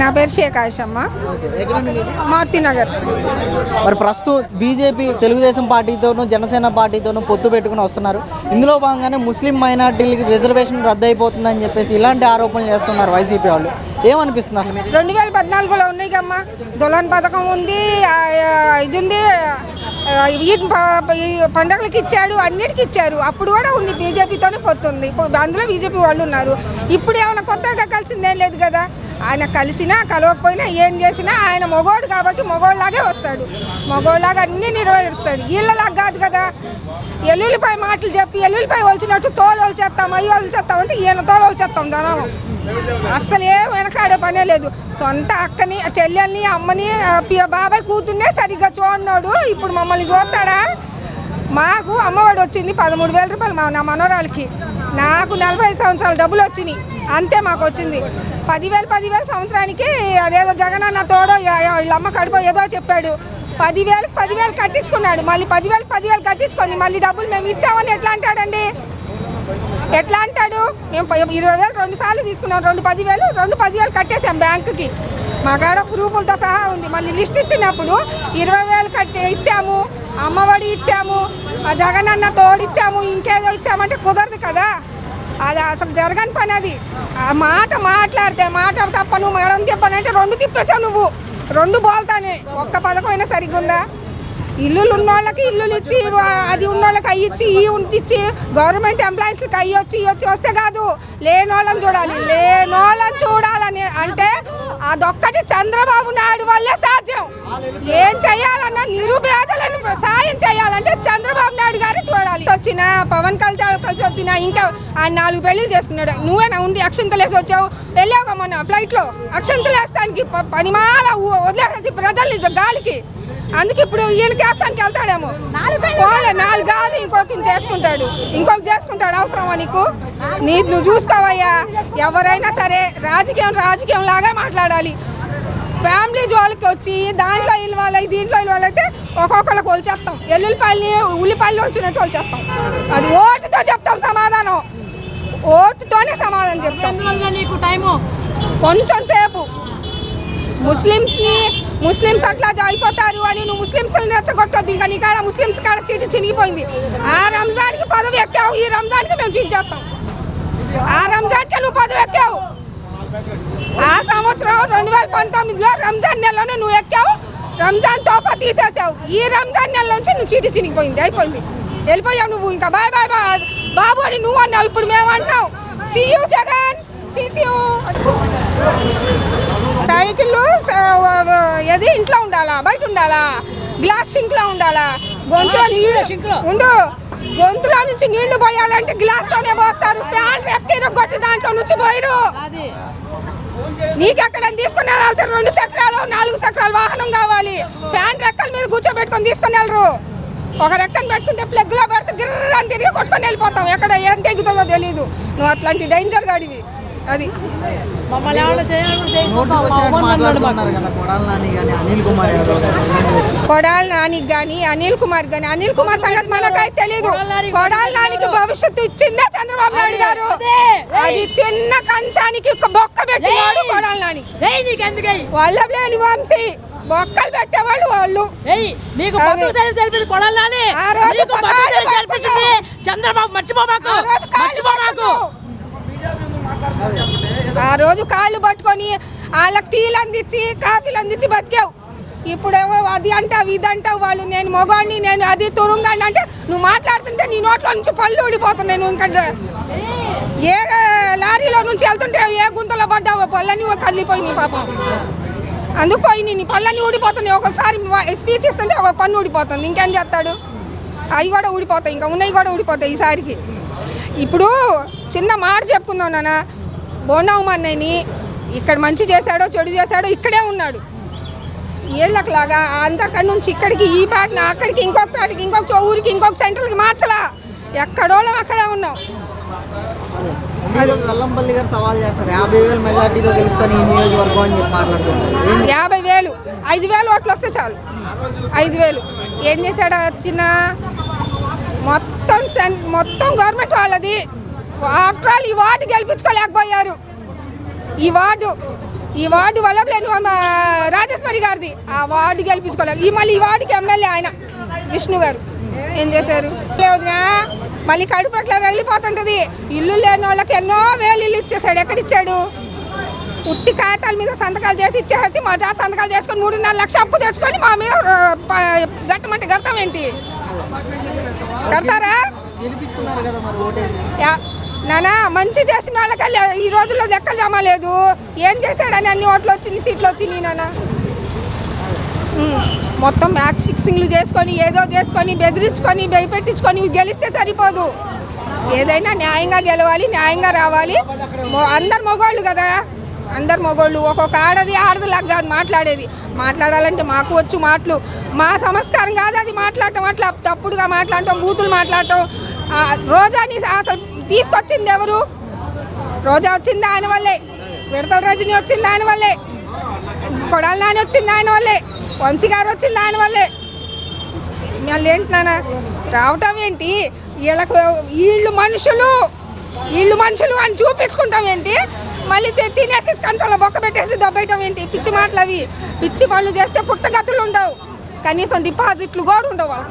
నా పేరు షేక్ ఆయిషమ్మ మారుతి నగర్ మరి ప్రస్తుతం బీజేపీ తెలుగుదేశం పార్టీతోనూ జనసేన పార్టీతోనూ పొత్తు పెట్టుకుని వస్తున్నారు. ఇందులో భాగంగానే ముస్లిం మైనార్టీలకి రిజర్వేషన్ రద్దు అయిపోతుందని చెప్పేసి ఇలాంటి ఆరోపణలు చేస్తున్నారు వైసీపీ వాళ్ళు. ఏమనిపిస్తుంది అసలు మీకు? రెండు వేల పద్నాలుగులో ఉన్నాయి కమ్మా. దులాన్ పథకం ఉంది ఇది ఉంది ఈద్ పండగలకి ఇచ్చాడు అన్నిటికి ఇచ్చారు. అప్పుడు కూడా ఉంది బీజేపీతోనే పొత్తుంది అందులో బీజేపీ వాళ్ళు ఉన్నారు. ఇప్పుడు ఏమైనా కొత్తగా కలిసిందేం లేదు కదా. ఆయన కలిసినా కలవకపోయినా ఏం చేసినా ఆయన మగోడు కాబట్టి మగోళ్ళలాగే వస్తాడు. మగోళ్ళలాగా అన్నీ నిర్వహిస్తాడు. వీళ్ళలాగా కాదు కదా. ఎల్లుల్లిపై మాటలు చెప్పి ఎల్లుల్లిపై వచ్చినట్టు తోలు వచ్చేస్తాం అయ్యి వచ్చేస్తాం అంటే ఈయన తోలు వచ్చేస్తాం జనం అస్సలు ఏం వెనకాడే పనే లేదు. సొంత అక్కని చెల్లెల్ని అమ్మని పి- బాబాయ్ కూతుర్నే సరిగ్గా చూడన్నాడు ఇప్పుడు మమ్మల్ని చూస్తాడా? మాకు అమ్మఒడి వచ్చింది పదమూడు వేల రూపాయలు మా నా మనోరాలకి నాకు నలభై ఐదు సంవత్సరాలు డబ్బులు వచ్చినాయి. అంతే మాకు వచ్చింది. పదివేలు పదివేలు సంవత్సరానికి అదేదో జగనన్న తోడో వీళ్ళ అమ్మ కడుపో ఏదో చెప్పాడు. పదివేలు పదివేలు కట్టించుకున్నాడు. మళ్ళీ పదివేలు పదివేలు కట్టించుకొని మళ్ళీ డబ్బులు మేము ఇచ్చామని ఎట్లా అంటాడండి? ఎట్లా అంటాడు? మేము ఇరవై వేలు రెండు సార్లు తీసుకున్నాం రెండు పదివేలు రెండు పదివేలు కట్టేసాం బ్యాంకుకి. మా కాడ ప్రూఫులతో సహా ఉంది. మళ్ళీ లిస్ట్ ఇచ్చినప్పుడు ఇరవై వేలు కట్టే ఇచ్చాము అమ్మఒడి ఇచ్చాము ఆ జగనన్న తోడిచ్చాము ఇంకేదో ఇచ్చామంటే కుదరదు కదా. అది అసలు జరగని పని అది. ఆ మాట మాట్లాడితే మాట తప్ప నువ్వు మేడం తిప్పనంటే రెండు తిప్పేసావు నువ్వు. రెండు బోల్తానే. ఒక్క పథకం అయినా సరిగ్గా ఉందా ఇల్లులు ఉన్నోళ్ళకి ఇల్లులు ఇచ్చి అది ఉన్నోళ్ళకి అయ్యి ఇచ్చి ఈ ఇచ్చి గవర్నమెంట్ ఎంప్లాయీస్కి అయ్యి వచ్చి ఇవి వచ్చి వస్తే కాదు. లేనోళ్ళని చూడాలి. లేనోళ్ళని చూడాలని అంటే అదొక్కటి చంద్రబాబు నాయుడు వల్లే సాధ్యం. ఏం చేయాలన్నా నిరుపేదలను సాయం చేయాలంటే చంద్రబాబు నాయుడు గారు చూడాలి. వచ్చిన పవన్ కళ్యాణ్ కలిసి వచ్చిన ఇంకా ఆయన నాలుగు పెళ్ళిలు చేసుకున్నాడు. నువ్వేనా ఉండి అక్షంతలేసి వచ్చావు. వెళ్ళావు మొన్న ఫ్లైట్లో అక్షంతలేస్తానికి ప- పనిమాల వదిలేసేసి ప్రజల్ని గాలికి. అందుకే ఇప్పుడు ఈయన కేస్తానికి వెళ్తాడేమో. పోలే నాలుగు కాదు ఇంకొక చేసుకుంటాడు. ఇంకొక చేసుకుంటాడు అవసరమా నీకు? నీ నువ్వు చూసుకోవయ్యా. ఎవరైనా సరే రాజకీయం రాజకీయం లాగా మాట్లాడాలి. ఫ్యామిలీ జోలికి వచ్చి దాంట్లో ఇల్లు వాళ్ళకి దీంట్లో ఇల్లు వాళ్ళైతే ఒక్కొక్కళ్ళకి వచ్చేస్తాం ఎల్లుల్లిపాయలని ఉల్లిపాయలు వచ్చినట్టు వచ్చేస్తాం అది ఓటుతో చెప్తాం సమాధానం. ఓటుతోనే సమాధానం చెప్తాం. కొంచెం సేపు. ముస్లిమ్స్ని ముస్లిమ్స్ అట్లా అయిపోతారు అని నువ్వు ముస్లిమ్స్ రెచ్చగొట్టొద్దు. ఇంకా నీ కాడ ముస్లిమ్స్ కాడ చీటి చినిగిపోయింది. ఆ రంజాన్కి పదవి ఎక్కావు ఈ రంజాన్కి మేము చేస్తాం. ఆ రంజాన్కి నువ్వు పదవి ఎక్కావు. ఆ సంవత్సరం రెండు వేల పంతొమ్మిదిలో రంజాన్ నెలలోనే నువ్వు ఎక్కావు రంజాన్ తోఫా తీసేసావు. ఈ రంజాన్ నెల నుంచి నువ్వు చీటి చినిగిపోయింది అయిపోయింది. వెళ్ళిపోయావు నువ్వు ఇంకా. Bye bye bye. బాబు అని నువ్వు అన్నావు ఇప్పుడు మేము అంటున్నావు సియు జగన్. సిసియు సైకిల్ ఇంట్లో ఉండాలా? బయట ఉండాలా? గ్లాస్ సింక్లో ఉండాలా? గొంతులో నీళ్ళు. ఉండు. గొంతులో నుంచి నీళ్ళు పోయాలంటే గ్లాస్ తోనే పోస్తారు. ఫ్యాన్ రెక్కి కొట్టి దాంట్లో నుంచి పోయిరు. నీకెక్కడ తీసుకుని వెళ్తారు రెండు చక్రాలు నాలుగు చక్రాల వాహనం కావాలి. ఫ్యాన్ రెక్కల మీద కూర్చోబెట్టుకొని తీసుకుని వెళ్ళరు ఒక రెక్కను పెట్టుకుంటే ప్లగ్లో పెడితే గిర్ర అని తిరిగి కొట్టుకొని వెళ్ళిపోతాం. ఎక్కడ ఏం తెగుతుందో తెలియదు నువ్వు అట్లాంటి డేంజర్ గాడివి అది. కొడాలి కొడాలి నానికి కానీ అనిల్ కుమార్ కానీ అనిల్ కుమార్ సంగతి మనకైతే తెలియదు కొడాలి నానికి కొడాలి భవిష్యత్తు ఇచ్చిందా చంద్రబాబు నాయుడు గారు. అదే. తిన్న కంచానికి ఒక బొక్క పెట్టినాడు. కొడాలి నాని. వల్లభలేని వంశీ. బొక్కలు పెట్టేవాళ్ళు వాళ్ళు. ఏయ్ నీకు తెలిపింది తెలిపించింది చంద్రబాబు. మర్చిపోమాకు ఆ రోజు కాళ్ళు మర్చిపోమాకు పట్టుకున్నావు. ఆ రోజు కాళ్ళు పట్టుకొని వాళ్ళకి టీలు అందించి కాఫీలు అందించి బతికావు. ఇప్పుడేమో అది అంటావు ఇది అంటావు వాళ్ళు. నేను మొగాన్ని నేను అది తురుంగాన్ని అంటే నువ్వు మాట్లాడుతుంటే నీ నోట్లో నుంచి పళ్ళు ఊడిపోతున్నాయి. నువ్వు ఇంకా ఏ లారీలో నుంచి వెళ్తుంటే ఏ గుంతలో పడ్డావో పళ్ళని కదిలిపోయినాయి పాపం. అందుకు పోయినాయి. నీ పళ్ళని ఊడిపోతున్నాయి. ఒక్కొక్కసారి స్పీచ్ ఇస్తుంటే ఒక పన్ను ఊడిపోతుంది. ఇంకేం చేస్తాడు? అవి కూడా ఊడిపోతాయి. ఇంకా ఉన్నాయి కూడా ఊడిపోతాయి ఈసారికి. ఇప్పుడు చిన్న మాట చెప్పుకుందాం నాన్న. బోండవమన్నయ్యని ఇక్కడ మంచి చేశాడో చెడు చేశాడో ఇక్కడే ఉన్నాడు. వీళ్ళకిలాగా అంతక్కడి నుంచి ఇక్కడికి ఈ పాటని అక్కడికి ఇంకొక పాటకి ఇంకొక ఊరికి ఇంకొక సెంటర్కి మార్చలా. ఎక్కడోళ్ళం అక్కడే ఉన్నాం. అది. వెల్లంపల్లి గారు సవాల్ చేస్తారు. యాభై వేల మెజార్టీతో గెలుస్తాను ఈ నియోజకవర్గం అని చెప్పి మాట్లాడుతున్నారు. ఏంటి? యాభై వేలు. ఐదు వేలు ఓట్లు వస్తే చాలు. ఐదు వేలు. ఏం చేశాడు వచ్చిన మొత్తం మొత్తం గవర్నమెంట్ వాళ్ళది. ఆఫ్టర్ ఆల్ ఈ వార్డు గెలిపించుకోలేకపోయారు. ఈ వార్డు ఈ వార్డు వల్లభలేని రాజేశ్వరి గారిది. ఆ వార్డు గెలిపించుకోలేదు ఈ మళ్ళీ ఈ వార్డుకి ఎమ్మెల్యే ఆయన విష్ణు గారు. ఏం చేశారు? లేదునా మళ్ళీ కడుపు అట్లా వెళ్ళిపోతుంటది ఇల్లు లేని వాళ్ళకి ఎన్నో వేలు ఇల్లు ఇచ్చేసాడు ఎక్కడిచ్చాడు? ఉత్తి కాగితాల మీద సంతకాలు చేసి ఇచ్చేసి మా జాతి సంతకాలు చేసుకొని మూడున్నర లక్ష అప్పు తెచ్చుకొని మా మీద గట్టమంటే కడతాం ఏంటి? కడతారా నానా మంచి చేసిన వాళ్ళకి ఈ రోజుల్లో లెక్కలు జమ లేదు. ఏం చేశాడని అన్ని ఓట్లు వచ్చింది సీట్లు వచ్చినాయి నానా. మొత్తం మ్యాచ్ ఫిక్సింగ్లు చేసుకొని ఏదో చేసుకొని బెదిరించుకొని భయపెట్టించుకొని గెలిస్తే సరిపోదు. ఏదైనా న్యాయంగా గెలవాలి న్యాయంగా రావాలి. అందరు మగవాళ్ళు కదా. అందరు మగోళ్ళు. ఒక్కొక్క ఆడది ఆడది లాగా కాదు మాట్లాడేది. మాట్లాడాలంటే మాకు వచ్చు మాటలు. మా సంస్కారం కాదు అది మాట్లాడటం. అట్లా తప్పుడుగా మాట్లాడటం బూతులు మాట్లాడటం. రోజాని అసలు తీసుకొచ్చింది ఎవరు? రోజా వచ్చింది ఆయన వల్లే. విడతల రజని వచ్చింది ఆయన వల్లే. కొడాలి నాని వచ్చింది ఆయన వల్లే. వంశీ గారు వచ్చింది ఆయన వల్లే. వాళ్ళు ఏంటి నాన్న? రావటం ఏంటి? వీళ్ళకు వీళ్ళు మనుషులు వీళ్ళు మనుషులు అని చూపించుకుంటాం ఏంటి? మళ్ళీ తినేసి కంచంలో బొక్క పెట్టేసి దబ్బేయటం ఏంటి? పిచ్చి మాటలు అవి. పిచ్చి పనులు చేస్తే పుట్టగతులు ఉండవు. కనీసం డిపాజిట్లు కూడా ఉండవు వాళ్ళకి.